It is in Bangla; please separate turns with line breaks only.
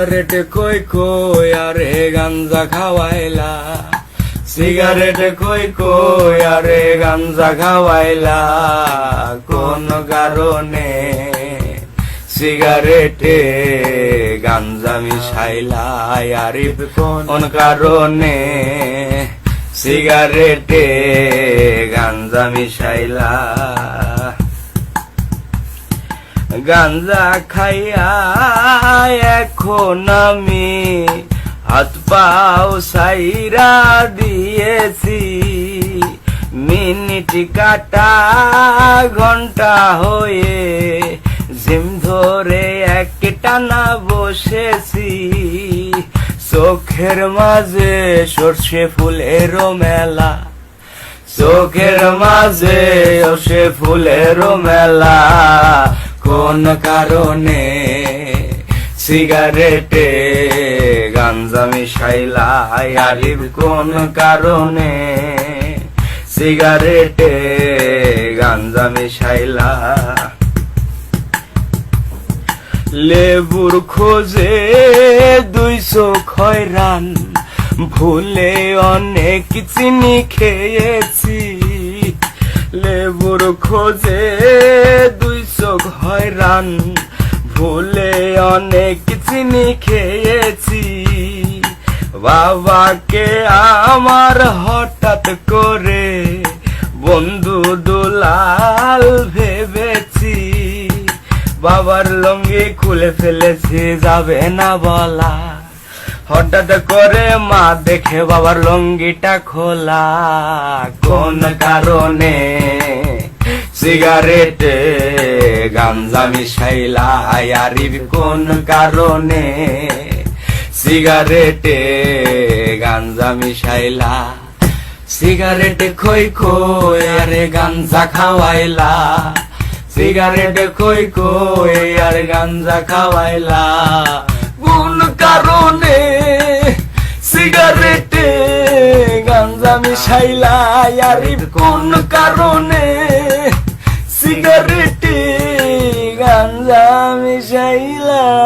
সিগারেট কই কই আরে গাঞ্জা খাওয়াইলা সিগারেট কই কই আরে গাঞ্জা খাওয়াইলা কোন কারণে সিগারেটে গাঞ্জা মিশাইলা আরিফ কোন কারণে সিগারেটে গাঞ্জা মিশাইলা গাঞ্জা খাইয়া এখন আমি হাত পাও সাইরা দিয়েছি। মিনিট কাটা ঘণ্টা হয়ে জিম ধরে এক টানা বসেছি। চোখের মাঝে সর্ষে ফুলেরও মেলা। চোখের মাঝে সে ফুলের মেলা। কোন কারণে সিগারেটে গাঞ্জা মিশাইলা আরিফ কোন কারণে? সিগারেটে গাঞ্জা মিশাইলা। লেবুর খোঁজে দুইশো খয়রান ভুলে অনেক চিনি খেয়েছি। লেবুর খোঁজে দুইশো খয়রান ভুলে অনেক চিনি খেয়েছি। বাবাকে আমার হঠাৎ করে বন্ধু দুলাল ভেবেছি, বাবার লঙ্গি খুলে ফেলেছি, যাবে না বলা। হঠাৎ করে মা দেখে বাবার লঙ্গিটা খোলা। কোন কারণে? সিগারেটে। গাঞ্জা মিশাইলা আরিফ কোন কারণে? সিগারেটে গাঞ্জা মিশাইলা, সিগারেট খই খই, আরে গাঞ্জা খাওয়াইলা, সিগারেট কই কই আর গাঞ্জা খাওয়াইলা। কোন কারণে? সিগারেটে গাঞ্জা মিশাইলা আর কোন কারণে?